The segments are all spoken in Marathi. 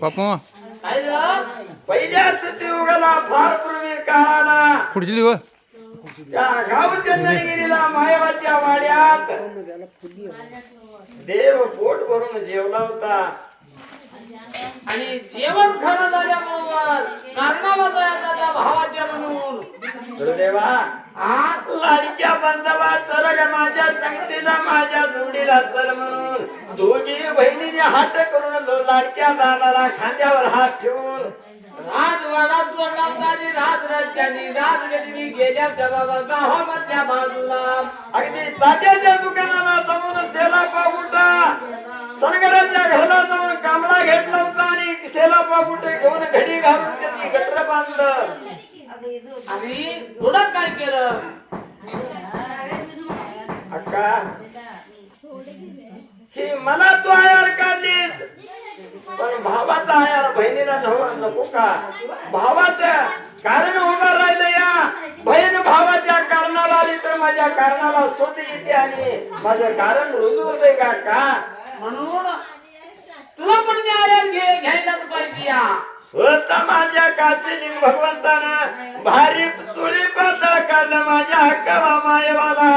बापू पहिल्या सत्ययुगाला फार पूर्वी काळाला पुढची दिवस त्या गाव चंदनगिरीला मायवाच्या वाड्यात देव पोट भरून जेवला होता आणि जेवण खाणं झाल्याबरोबर कारणाला जायचा त्या भावाच्या म्हणून. गुरुदेवा लाडक्या बंधवा चल माझ्या संगतीला माझ्या जोडीला चल म्हणून. दोघी बहिणीने हात करून लाडक्या दादाला खांद्यावर हात ठेवून. राजवाडात वडिलांनी राज राज्यानी राजगतीने गेल्या त्या बाबा गावामधल्या बाजूला. अगदी चाट्याच्या दुकानाला जाऊन सेला पागुटा सरगराच्या घराला जाऊन कांबळा घेतला होता आणि सेला पागुटे घेऊन घडी घालून त्याची गटर बांधलं. आणि थोडं काय केलं? अक्का. ही मला तू आयार काढलीच पण भावाचा आयार बहिणीला नको का? भावाचं कारण उभं राहिलं या. बहीण भावाच्या कारणाला आली तर माझ्या कारणाला स्वत येते आणि माझं कारण रुजू होते का म्हणून तुला पण न्याय घे घ्यायलाच पाहिजे या. स्वतः माझ्या काशीलिंग भगवंतानं. भारी चोळी पातळ काढलं माझ्या हक्कावा मायवाला.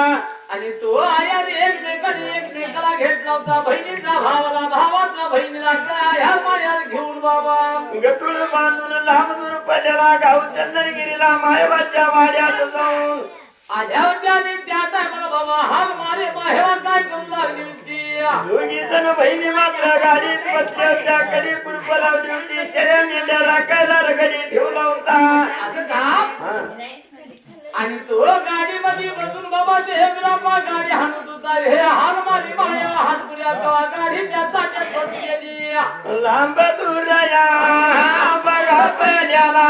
आणि तो आया एकमेकाने एकमेकाला घेतला होता. बहिणीचा भावाला भावाचा बहिणीला काय ह्या मायाला घेऊन बाबा. गटुळ बांधून लांब दूर पडलेला गाव चंदनगिरीला मायबाच्या वाड्यात जाऊन. आल्या होत्या आणि त्या टायमाला बाबा हाल मारे माहेवा काय करू लागली? होती दोघी जण बहिणी मात्र गाडीत बसल्या होत्या. कडी कुलप लावली होती. शेळ्या मेंढ्या राखायला रगडी ठेवला होता. असं का. आणि तो गाडी मध्ये बसून बाबा ते ग्रामा गाडी हाणत होता हे हाल मारी माया हाटपुऱ्या कवा गाडीच्या चाट्यात बसलेली. लांब दूरया बघा पल्याला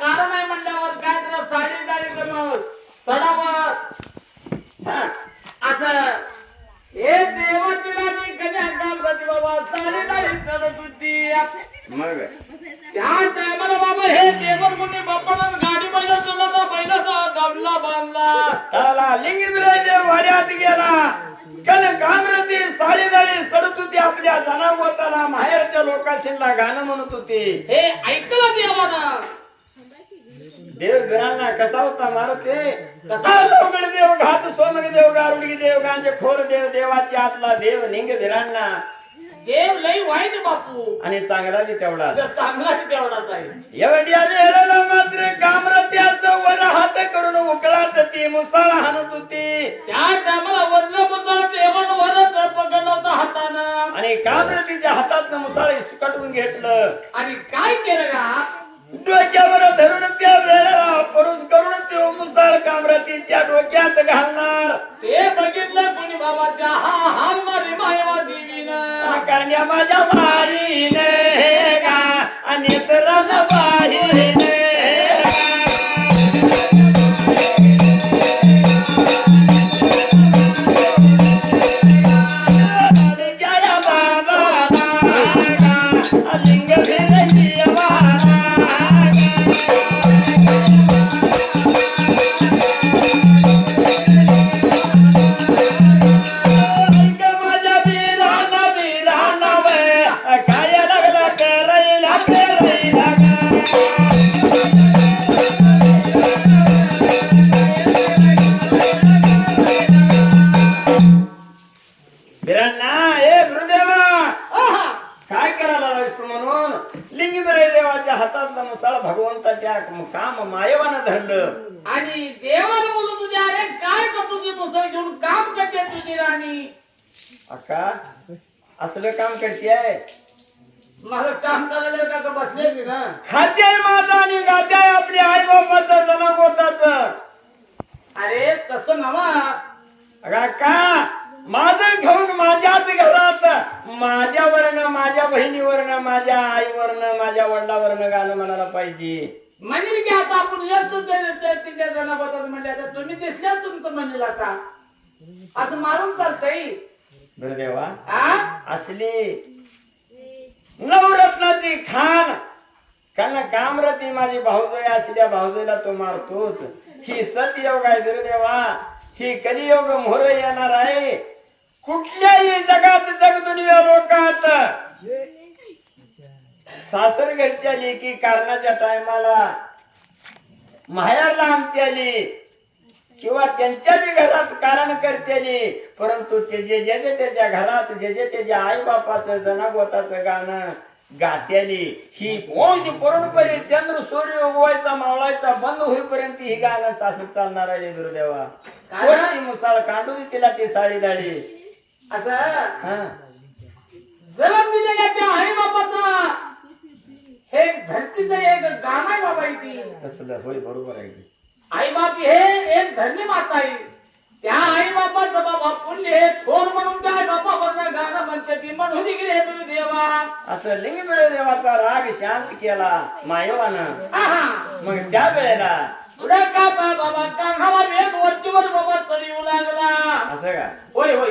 कारण आहे म्हणल्यावर काय तुला साडी गाडी करून सडावर हा. असं. हे देवाची राणी बाबा? साडी गाडी चढत होती मग? त्या टायमाला बाबा हे देवर बाप्पाला गाडी बैल चढला बैलाचा बांधला. वाड्यात गेला. कामरती साडी दाळी सडत होती आपल्या जनावताला माहेरच्या लोकांशीला गाणं म्हणत होती. हे ऐकलं देवानं? देव बिरांना कसा होता मारते कसा? लोगड देव घात सोमग देव गारुडी देव गांजे खोर देव देवाची आतला देव निंग बिरांना देव लई वाईट बापू. आणि चांगला बी तेवढा. चांगला बी तेवढाच आहे. एवढ्या वेळेला मात्र कामरत्याचं वर हात करून उकळात ती मुसाळ हाणत होती. त्या टायमाला वरलं मुसळ देवानं वरच पकडलं होतं हातानं. आणि कामरतीच्या हातात मुसाळ सुकटून घेतलं. आणि काय केलं का डोक्यावर डोक्यात घालणार. ते बघितलं कोणी बाबा त्या हा हाल मारी मायवा देवीनं. करण्या माझ्या बाईने स्वतःच्या काम मायवानं धरलं. आणि देवाला बोलू तुझ्या अरे काय का तुझी मुसळ घेऊन काम करते तुझी राणी. अक्का असलं काम करतेय? मला काम करायला का का बसलेच ना खाद्य माझा आणि गाद्य आहे आपली आई बापाचं जनागोताच. अरे तसं नवा अगा का माझं घेऊन घरात माझ्यावरनं माझ्या बहिणीवरनं माझ्या आईवरनं माझ्या वडिलावरनं गाणं म्हणायला पाहिजे. म्हणेल की आता आपण येतो ते- ते- तिच्या जनाबद्दल म्हणले आता तुम्ही दिसल्या तुमचं म्हणेल आता. असं मारून चालतंय. बरं देवा. असली नवरत्नाची खान. कारण कामरती माझी भाऊजय असल्या भाऊजयला तो मारतोच. ही सतयोग आहे गुरुदेवा ही कलियोग मोहर येणार आहे. कुठल्याही जगात जगदुनिया लोकात. घरच्या लेकी कारणाच्या टायमाला माहेरला आणते आली किंवा त्यांच्या बी घरात कारण करतेली परंतु ते जे जे जे त्याच्या घरात जे जे त्याच्या आई बापाचं जनागोताचं गाणं गात्याली ही वंश परंपरे चंद्र सूर्य उगवायचा मावळायचा बंद होईपर्यंत ही गाणं असं चालणार आहे गुरुदेवा. मुसाळ कांडू दे तिला ती साडी दाडी जलम दिलेल्या त्या आई बापाचा हे धरतीच एक गाणं आहे बाबा इथे. कसलं होय बरोबर आहे आई बाप हे एक धन्य माता आहे. त्या आई बापाचं बाबा पुण्य हे थोर म्हणून त्या बाबा बापाबद्दल गाणं म्हणते ती म्हणून हे तुम्ही देवा. असं लिंग देवाचा राग शांत केला मायवानं. मग त्या वेळेला पुढे का बा- बाबा कान्हाला वेग वरचीवर बाबा चढी येऊ लागला. असं का? होय होय.